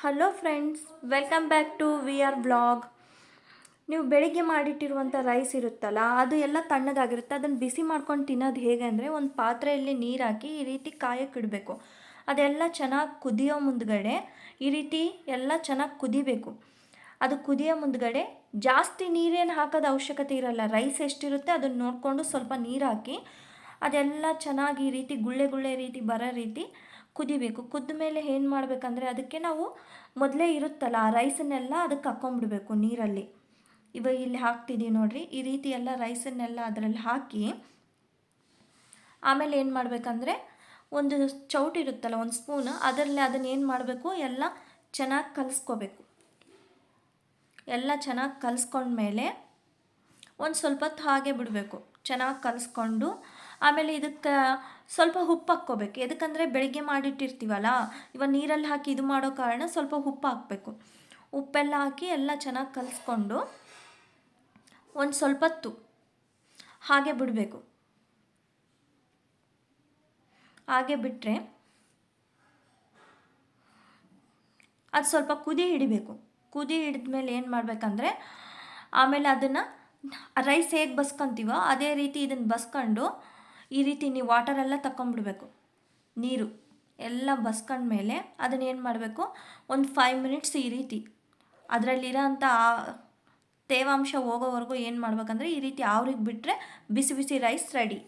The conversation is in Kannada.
Hello friends welcome back to V R blog ನೀವು ಬೆಳಿಗ್ಗೆ ಮಾಡಿಟ್ಟಿರುವಂಥ ರೈಸ್ ಇರುತ್ತಲ್ಲ, ಅದು ಎಲ್ಲ ತಣ್ಣಗಾಗಿರುತ್ತೆ. ಅದನ್ನು ಬಿಸಿ ಮಾಡ್ಕೊಂಡು ತಿನ್ನೋದು ಹೇಗೆ ಅಂದರೆ, ಒಂದು ಪಾತ್ರೆಯಲ್ಲಿ ನೀರು ಹಾಕಿ ಈ ರೀತಿ ಕಾಯಕ್ಕೆ ಇಡಬೇಕು. ಅದೆಲ್ಲ ಚೆನ್ನಾಗಿ ಕುದಿಯೋ ಮುಂದ್ಗಡೆ ಈ ರೀತಿ ಎಲ್ಲ ಚೆನ್ನಾಗಿ ಕುದಿಬೇಕು. ಅದು ಕುದಿಯೋ ಮುಂದ್ಗಡೆ ಜಾಸ್ತಿ ನೀರೇನು ಹಾಕೋದು ಅವಶ್ಯಕತೆ ಇರಲ್ಲ. ರೈಸ್ ಎಷ್ಟಿರುತ್ತೆ ಅದನ್ನು ನೋಡಿಕೊಂಡು ಸ್ವಲ್ಪ ನೀರು ಹಾಕಿ ಅದೆಲ್ಲ ಚೆನ್ನಾಗಿ ಈ ರೀತಿ ಗುಳ್ಳೆ ಗುಳ್ಳೆ ರೀತಿ ಬರೋ ರೀತಿ ಕುದಿಬೇಕು. ಕುದ್ದ ಮೇಲೆ ಏನು ಮಾಡಬೇಕಂದ್ರೆ ಅದಕ್ಕೆ ನಾವು ಮೊದಲೇ ಇರುತ್ತಲ್ಲ ಆ ರೈಸನ್ನೆಲ್ಲ ಅದಕ್ಕೆ ಹಾಕ್ಕೊಂಬಿಡ್ಬೇಕು ನೀರಲ್ಲಿ. ಇವಾಗ ಇಲ್ಲಿ ಹಾಕ್ತಿದ್ದೀವಿ ನೋಡಿರಿ. ಈ ರೀತಿ ಎಲ್ಲ ರೈಸನ್ನೆಲ್ಲ ಅದರಲ್ಲಿ ಹಾಕಿ ಆಮೇಲೆ ಏನು ಮಾಡಬೇಕಂದ್ರೆ ಒಂದು ಚೌಟ್ ಇರುತ್ತಲ್ಲ ಒಂದು ಸ್ಪೂನ್ ಅದರಲ್ಲಿ ಅದನ್ನು ಏನು ಮಾಡಬೇಕು? ಎಲ್ಲ ಚೆನ್ನಾಗಿ ಕಲಿಸ್ಕೋಬೇಕು. ಎಲ್ಲ ಚೆನ್ನಾಗಿ ಕಲಿಸ್ಕೊಂಡ್ಮೇಲೆ ಒಂದು ಸ್ವಲ್ಪ ಹೊತ್ತು ಹಾಗೆ ಬಿಡಬೇಕು. ಚೆನ್ನಾಗಿ ಕಲಿಸ್ಕೊಂಡು ಆಮೇಲೆ ಇದಕ್ಕೆ ಸ್ವಲ್ಪ ಉಪ್ಪು ಹಾಕ್ಕೋಬೇಕು. ಎದಕ್ಕಂದರೆ ಬೆಳಿಗ್ಗೆ ಮಾಡಿಟ್ಟಿರ್ತೀವಲ್ಲ, ಇವಾಗ ನೀರಲ್ಲಿ ಹಾಕಿ ಇದು ಮಾಡೋ ಕಾರಣ ಸ್ವಲ್ಪ ಉಪ್ಪು ಹಾಕಬೇಕು. ಉಪ್ಪೆಲ್ಲ ಹಾಕಿ ಎಲ್ಲ ಚೆನ್ನಾಗಿ ಕಲಿಸ್ಕೊಂಡು ಒಂದು ಸ್ವಲ್ಪ ಹೊತ್ತು ಹಾಗೆ ಬಿಡಬೇಕು. ಹಾಗೆ ಬಿಟ್ಟರೆ ಅದು ಸ್ವಲ್ಪ ಕುದಿ ಹಿಡಿಬೇಕು. ಕುದಿ ಹಿಡಿದ್ಮೇಲೆ ಏನು ಮಾಡಬೇಕಂದ್ರೆ ಆಮೇಲೆ ಅದನ್ನು ರೈಸ್ ಹೇಗೆ ಬಸ್ಕೊಂತೀವೋ ಅದೇ ರೀತಿ ಇದನ್ನು ಬಸ್ಕೊಂಡು ಈ ರೀತಿ ನೀವು ವಾಟರೆಲ್ಲ ತಗೊಂಬಿಡ್ಬೇಕು ನೀರು ಎಲ್ಲ ಬಸ್ಕೊಂಡ್ಮೇಲೆ ಅದನ್ನ ಏನು ಮಾಡಬೇಕು? ಒಂದು ಫೈವ್ ಮಿನಿಟ್ಸ್ ಈ ರೀತಿ ಅದರಲ್ಲಿರೋ ಅಂಥ ತೇವಾಂಶ ಹೋಗೋವರೆಗೂ ಏನು ಮಾಡ್ಬೇಕಂದ್ರೆ ಈ ರೀತಿ ಅವ್ರಿಗೆ ಬಿಟ್ಟರೆ ಬಿಸಿ ಬಿಸಿ ರೈಸ್ ರೆಡಿ